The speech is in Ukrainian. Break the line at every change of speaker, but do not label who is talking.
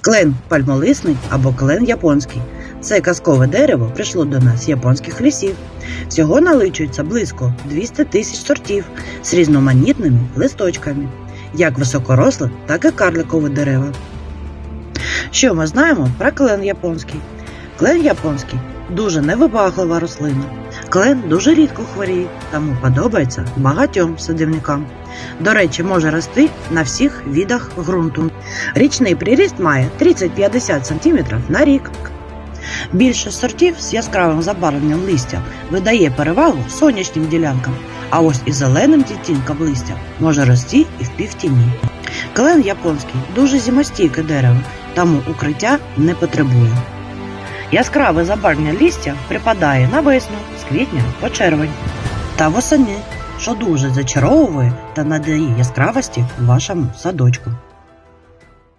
Клен пальмолисний або клен японський. Це казкове дерево прийшло до нас з японських лісів. Всього наличується близько 200 тисяч сортів з різноманітними листочками, як високоросле, так і карликові дерева. Що ми знаємо про клен японський? Клен японський дуже невибаглива рослина. Клен дуже рідко хворіє, тому подобається багатьом садівникам. До речі, може рости на всіх видах ґрунту. Річний приріст має 30-50 см на рік. Більше сортів з яскравим забарвленням листя видає перевагу сонячним ділянкам, а ось із зеленим відтінком листя може рости і в півтіні. Клен японський дуже зимостійке дерево, тому укриття не потребує. Яскраве забарвлення листя припадає на весну з квітня по червень та восени, що дуже зачаровує та надає яскравості вашому садочку.